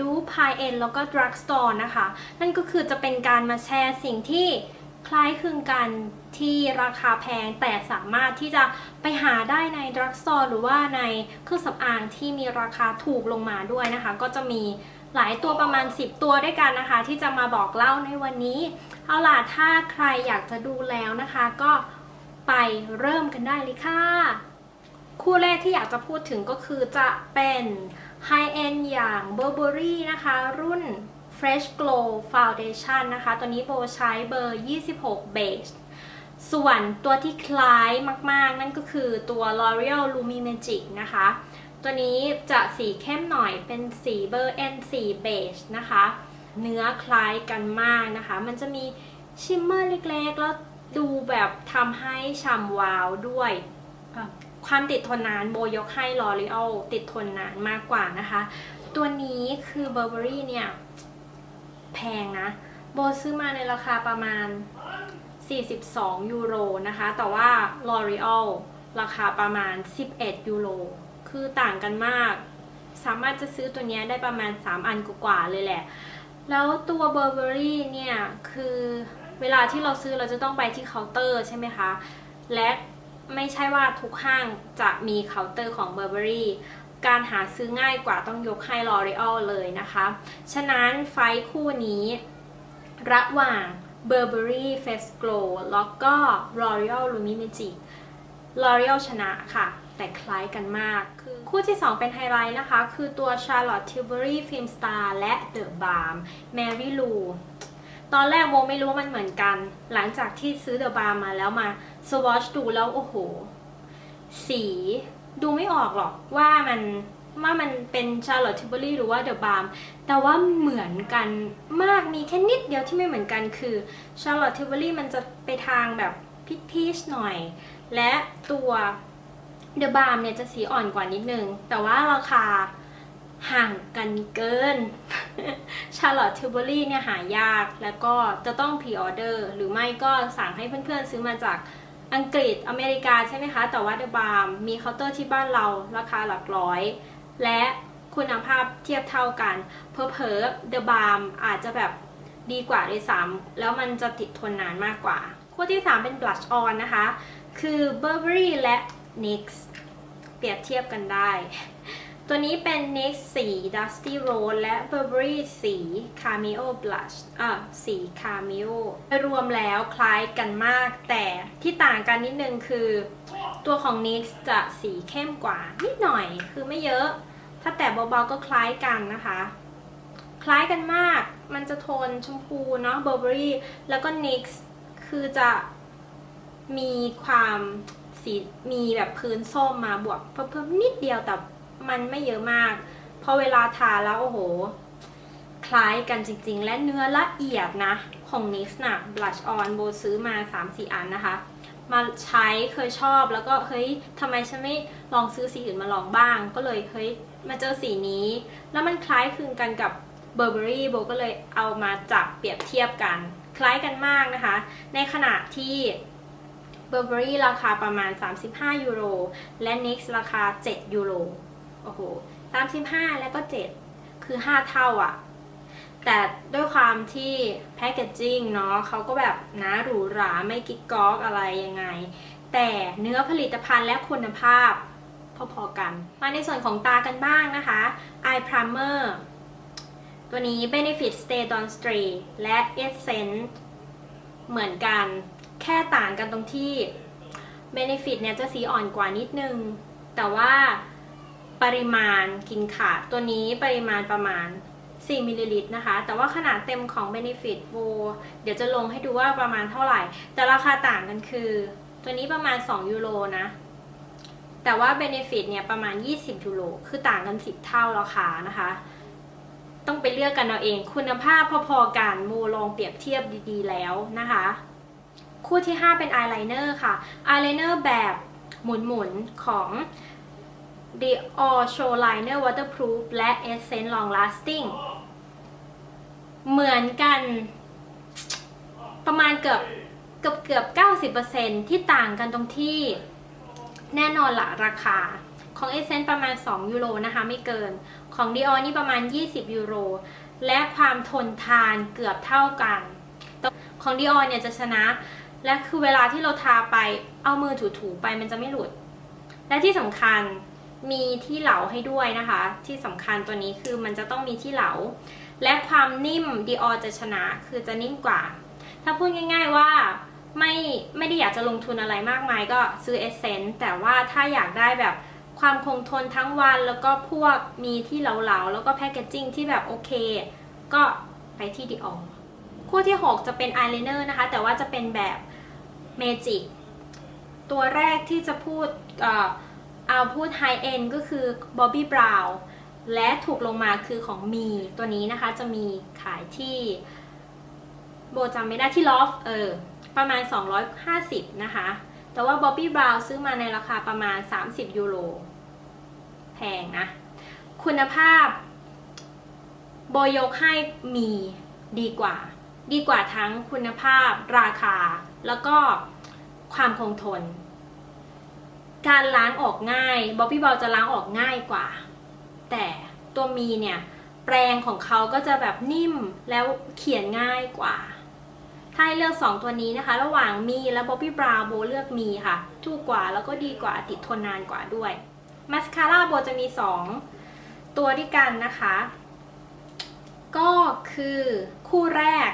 ดูพายเอ็นแล้วก็ดรักสโตร์นะคะ นั่นก็คือจะเป็นการมาแชร์สิ่งที่คล้ายคลึงกันที่ราคาแพงแต่สามารถที่จะไปหาได้ในดรักสโตร์หรือว่าในเครื่องสำอางที่มีราคาถูกลงมาด้วยนะคะ ก็จะมีหลายตัวประมาณ 10 ตัวด้วยกันนะคะ ที่จะมาบอกเล่าในวันนี้ เอาล่ะถ้าใครอยากจะดูแล้วนะคะ ก็ไปเริ่มกันได้เลยค่ะ คู่แรกที่อยากจะพูดถึงก็คือจะเป็น High End อย่าง Burberry นะคะ รุ่น Fresh Glow Foundation นะคะ ตัวนี้โบใช้เบอร์ 26 Beige ส่วนตัวที่คล้ายมากๆ นั่นก็คือตัว L'Oreal Lumi Magic นะคะ ตัวนี้จะสีเข้มหน่อยเป็นสีเบอร์ N4 Beige นะคะ เนื้อคล้ายกันมากนะคะ มันจะมีชิมเมอร์เล็กๆ แล้วดูแบบทำให้ฉ่ำวาวด้วย ความติดทนนานโบยกให้ L'Oreal ติดทนนานมากกว่านะคะ ตัวนี้คือ Burberry เนี่ย แพงนะ โบซื้อมาในราคาประมาณ 42 ยูโรนะคะ แต่ว่า L'Oreal ราคาประมาณ 11 ยูโร คือต่างกันมาก สามารถจะซื้อตัวนี้ได้ประมาณ 3 อันกว่าๆเลยแหละ แล้วตัว Burberry เนี่ย คือเวลาที่เราซื้อเราจะต้องไปที่เคาน์เตอร์ใช่ไหมคะ และ ไม่ใช่ว่าทุกห้างจะมีเคาน์เตอร์ของ Burberry การหาซื้อง่ายกว่าต้องยกให้ L'Oreal เลยนะคะ ฉะนั้นไฟคู่นี้ ระหว่าง Burberry Face Glow แล้วก็ L'Oreal Lumi Magic L'Oreal ชนะค่ะ แต่คล้ายกันมาก คือคู่ที่ 2 เป็นไฮไลท์นะคะ คือตัว Charlotte Tilbury Film Star และ The Balm Mary Lou ตอนแรกโมไม่รู้ว่ามันเหมือนกัน หลังจากที่ซื้อ The Balm มาแล้วมาสวอชดูแล้วโอ้โห สีดูไม่ออกหรอกว่ามันว่ามันเป็น Charlotte Tilbury หรือว่า The Balm แต่ว่าเหมือนกันมากมีแค่นิดเดียวที่ไม่เหมือนกันคือ Charlotte Tilbury มันจะไปทางแบบพีชๆหน่อย และตัว The Balm เนี่ยจะสีอ่อนกว่านิดนึง แต่ว่าราคา ห่างกันเกิน Charlotte Tilbury เนี่ยหายากแล้วก็จะต้องพรีออเดอร์หรือไม่ก็สั่งให้เพื่อนๆซื้อมาจากอังกฤษอเมริกาใช่ไหมคะ แต่ว่า The Balm มีเคาน์เตอร์ที่บ้านเราราคาหลักร้อย และคุณภาพเทียบเท่ากันเพอเพอๆ The Balm อาจจะแบบดีกว่าด้วยซ้ำแล้วมันจะติดทนนานมากกว่า คู่ที่ 3 เป็น Blush On นะคะ คือ Burberry และ NYX เปรียบเทียบกันได้ ตัวนี้เป็น NYX สี Dusty Rose และ Burberry สี Cameo Blush อะสี Cameo รวมแล้วคล้ายกันมาก แต่ที่ต่างกันนิดนึงคือ ตัวของ NYX จะสีเข้มกว่า นิดหน่อยคือไม่เยอะ ถ้าแต่เบาๆก็คล้ายกันนะคะ คล้ายกันมาก มันจะโทนชมพูเนาะ Burberry แล้วก็ NYX คือจะมีความสีมีแบบพื้นส้มมาบวกเพิ่มๆนิดเดียวแต่ มันไม่เยอะมาก พอเวลาทาแล้วโอ้โห คล้ายกันจริงๆ และเนื้อละเอียดนะของ NYX น่ะ Blush On โบซื้อมา 3-4 อันนะคะ มาใช้เคยชอบแล้วก็เฮ้ยทำไมฉันไม่ลองซื้อสีอื่นมาลองบ้าง ก็เลยเฮ้ยมาเจอสีนี้ แล้วมันคล้ายคลึงกันกับ Burberry โบก็เลยเอามาจับเปรียบเทียบกัน คล้ายกันมากนะคะ ในขณะที่ Burberry ราคาประมาณ 35 ยูโร และ NYX ราคา 7 ยูโร โอ้โห35แล้วก็7คือ5เท่าอะ่ะ แต่ด้วยความที่แพคเกจจิ้งเนาะเขาก็แบบนะหรูหราไม่กิ๊กก๊อกอะไรยังไง แต่เนื้อผลิตภัณฑ์และคุณภาพพอๆกัน มาในส่วนของตากันบ้างนะคะ Eye Primer ตัวนี้ Benefit Stay on Stray และ Essence เหมือนกัน แค่ต่างกันตรงที่ Benefit เนี่ยจะสีอ่อนกว่านิดนึง แต่ว่า ปริมาณกินขาดตัวนี้ปริมาณประมาณ 4มิลลิลิตรนะคะ แต่ว่าขนาดเต็มของ Benefit โบเดี๋ยวจะลงให้ดูว่าประมาณเท่าไหร่ แต่ราคาต่างกันคือ ตัวนี้ประมาณ 2 ยูโรนะ แต่ว่า Benefit เนี่ยประมาณ 20 ยูโร คือต่างกัน 10 เท่าราคานะคะ ต้องไปเลือกกันเอาเอง คุณภาพพอๆกันโมลองเปรียบเทียบดีๆแล้วนะคะ คู่ที่ 5 เป็นอายไลเนอร์ค่ะอายไลเนอร์แบบหมุนๆของ The All Show Liner Waterproof และ Essence Long Lasting เหมือนกัน ประมาณเกือบเกือบเกือบ90%ที่ต่างกันตรงที่แน่นอนละราคาของเอเซนประมาณ 2 ยูโรนะคะ ไม่เกินของ Dior นี่ประมาณ 20 ยูโร และความทนทานเกือบเท่ากัน ของ Dior เนี่ยจะชนะ และคือเวลาที่เราทาไปเอามือถูๆไปมันจะไม่หลุด และที่สำคัญ มีที่เหลาให้ด้วยนะคะ ที่สำคัญตัวนี้คือมันจะต้องมีที่เหลา และความนิ่ม Dior จะชนะ คือจะนิ่มกว่า ถ้าพูดง่าย ๆว่าไม่ไม่ได้อยากจะลงทุนอะไรมากมายก็ซื้อเอเซนต์แต่ว่าถ้าอยากได้แบบความคงทนทั้งวันแล้วก็พวกมีที่เหลาๆ แล้วก็แพคเกจจิ้งที่แบบโอเค ก็ไปที่ Dior คู่ที่ 6 จะเป็นอายไลเนอร์นะคะ แต่ว่าจะเป็นแบบเมจิกตัวแรกที่จะพูด เอาพูดไฮเอ็นก็คือ Bobbi Brown และถูกลงมาคือของมีตัวนี้นะคะจะมีขายที่โบจำไม่ได้ที่ลอฟเออประมาณ 250 นะคะ แต่ว่า Bobbi Brown ซื้อมาในราคาประมาณ 30 ยูโร แพงนะ คุณภาพ โบยกให้มีดีกว่า ดีกว่าทั้งคุณภาพราคา แล้วก็ความคงทน การล้างออกง่าย Bobbi Brown จะล้างออกง่ายกว่า แต่ตัวมีเนี่ยแปรงของเขาก็จะแบบนิ่มแล้วเขียนง่ายกว่า ถ้าให้เลือก 2 ตัวนี้นะคะ ระหว่างมีและ Bobbi Brown โบเลือกมีค่ะ ถูกกว่าแล้วก็ดีกว่าติดทนนานกว่าด้วยมาสคาร่าโบจะมี 2 ตัวด้วยกันนะคะ ก็คือคู่แรก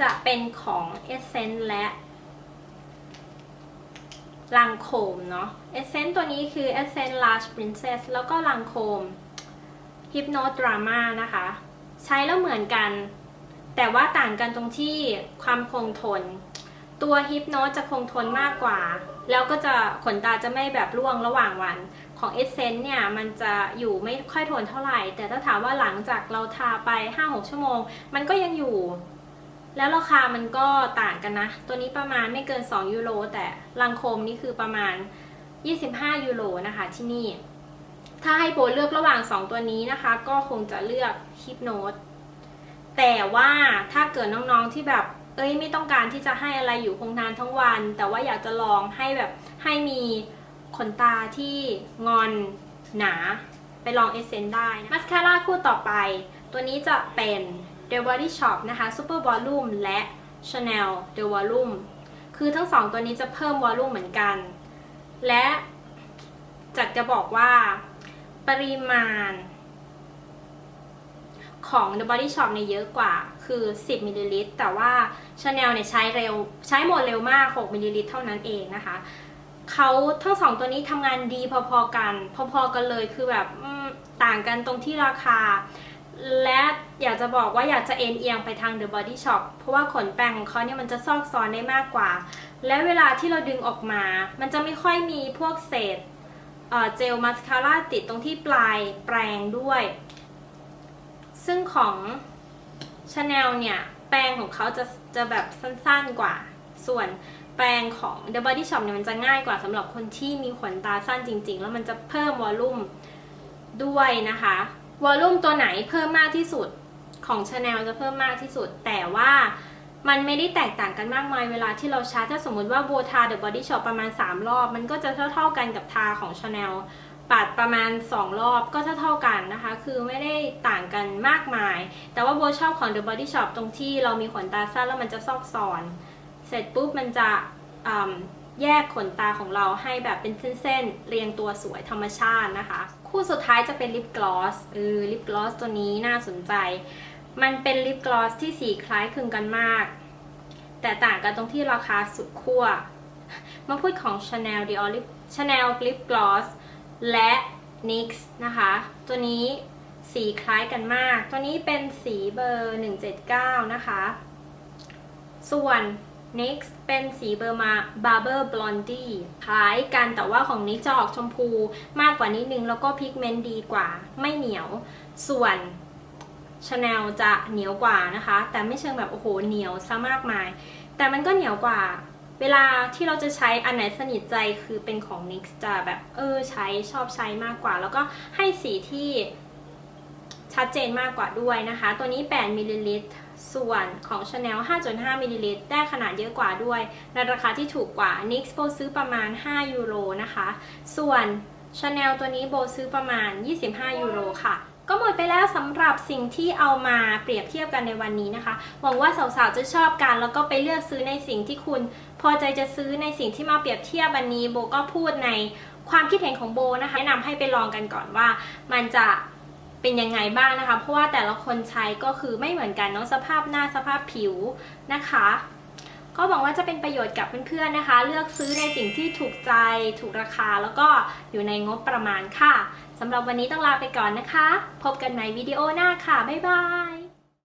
จะเป็นของ Essence และ ลังโคมเนาะ Essence ตัวนี้คือ Essence Large Princess แล้วก็ลังโคม Hypno Drama นะคะ ใช้แล้วเหมือนกัน แต่ว่าต่างกันตรงที่ความคงทน ตัวฮิปโนจะคงทนมากกว่า แล้วก็จะขนตาจะไม่แบบร่วงระหว่างวัน ของเอเซนต์เนี่ย มันจะอยู่ไม่ค่อยทนเท่าไหร่ แต่ถ้าถามว่าหลังจากเราทาไป 5-6 ชั่วโมง มันก็ยังอยู่ แล้วราคามันก็ต่างกันนะ ตัวนี้ประมาณไม่เกิน 2 ยูโร แต่ลังโคมนี่คือประมาณ 25 ยูโรนะคะที่นี่ ถ้าให้โบเลือกระหว่าง 2 ตัวนี้นะคะ ก็คงจะเลือกฮิปโนตแต่ว่าถ้าเกิดน้องๆที่แบบ เอ้ยไม่ต้องการที่จะให้อะไรอยู่คงนานทั้งวัน แต่ว่าอยากจะลองให้แบบให้มีขนตาที่งอนหนา ไปลองเอเซนได้นะมาสคาร่าคู่ต่อไป ตัวนี้จะเป็น The Body Shop นะคะ Super Volume และ Chanel The Volume คือทั้งสองตัวนี้จะเพิ่มวอลลุ่มเหมือนกัน และจากจะบอกว่าปริมาณ ของ The Body Shop เนี่ยเยอะกว่าคือ 10มิลลิลิตรแต่ว่า Chanel เนี่ยใช้เร็วใช้หมดเร็วมาก 6มิลลิลิตรเท่านั้นเองนะคะเขาทั้งสองตัวนี้ทำงานดีพอๆกัน พอๆกันเลยคือแบบต่างกันตรงที่ราคา และอยากจะบอกว่าอยากจะเอ็นเอียงไปทาง The Body Shop เพราะว่าขนแปรงของเขาเนี่ยมันจะซอกซอนได้มากกว่า และเวลาที่เราดึงออกมา มันจะไม่ค่อยมีพวกเศษเเจลมาสคาร่าติดตรงที่ปลายแปรงด้วย ซึ่งของ Chanel เนี่ยแปรงของเขาจะจะแบบสั้นๆกว่า ส่วนแปรงของ The Body Shop เนี่ยมันจะง่ายกว่าสำหรับคนที่มีขนตาสั้นจริง ๆ แล้วมันจะเพิ่มวอลลุ่มด้วยนะคะ วอลลุ่มตัวไหนเพิ่มมากที่สุดของ Chanel จะเพิ่มมากที่สุด แต่ว่ามันไม่ได้แตกต่างกันมากมายเวลาที่เราชาร์จถ้าสมมติว่าโบทา The Body Shop ปประมาณ 3 รอบ มันก็จะเท่า ๆกันกับทาของ Chanel ปัดประมาณ 2 รอบก็เท่าๆกันนะคะ คือไม่ได้ต่างกันมากมาย แต่ว่าโบชอบของ The Body Shop ตรงที่เรามีขนตาสั้นแล้วมันจะซอกซอน เสร็จปุ๊บมันจะ แยกขนตาของเราให้แบบเป็นเส้นๆ เรียงตัวสวยธรรมชาตินะคะ คู่สุดท้ายจะเป็นลิปกลอสเออลิปกลอสตัวนี้น่าสนใจ มันเป็นลิปกลอสที่สีคล้ายคลึงกันมาก แต่ต่างกันตรงที่ราคาสุดขั้ว มาพูดของ Chanel Dior Lip Chanel Lip Gloss และ NYX นะคะ ตัวนี้สีคล้ายกันมาก ตัวนี้เป็นสีเบอร์ 179 นะคะ ส่วน NYX เป็นสีเบอร์มา Barber Blondie คล้ายกันแต่ว่าของนี้จะออกชมพูมากกว่านิดนึง แล้วก็พิกเมนต์ดีกว่า ไม่เหนียว ส่วน Chanel จะเหนียวกว่านะคะ แต่ไม่เชิงแบบโอ้โหเหนียวซะมากมาย แต่มันก็เหนียวกว่า เวลาที่เราจะใช้อันไหนสนิทใจคือเป็นของ NYX จะแบบเออใช้ชอบใช้มากกว่า แล้วก็ให้สีที่ชัดเจนมากกว่าด้วยนะคะ ตัวนี้ 8มิลลิลิตร ส่วนของ Chanel 5.5มิลลิลิตรได้ขนาดเยอะกว่าด้วย ในราคาที่ถูกกว่า NYX โบซื้อประมาณ 5 ยูโรนะคะ ส่วนชาแนลตัวนี้โบซื้อประมาณ 25 ยูโรค่ะก็หมดไปแล้วสำหรับสิ่งที่เอามาเปรียบเทียบกันในวันนี้นะคะ หวังว่าสาวๆจะชอบกัน แล้วก็ไปเลือกซื้อในสิ่งที่คุณ พอใจจะซื้อในสิ่งที่มาเปรียบเทียบวันนี้โบก็พูดในความคิดเห็นของโบนะคะแนะนำให้ไปลองกันก่อนว่า มันจะ เป็นยังไงบ้างนะคะ เพราะว่าแต่ละคนใช้ก็คือไม่เหมือนกันเนาะสภาพหน้าสภาพผิวนะคะ ก็หวังว่าจะเป็นประโยชน์กับเพื่อนๆนะคะ เลือกซื้อในสิ่งที่ถูกใจถูกราคาแล้วก็อยู่ในงบประมาณค่ะสำหรับวันนี้ต้องลาไปก่อนนะคะ พบกันใหม่วิดีโอหน้าค่ะ บ๊ายบาย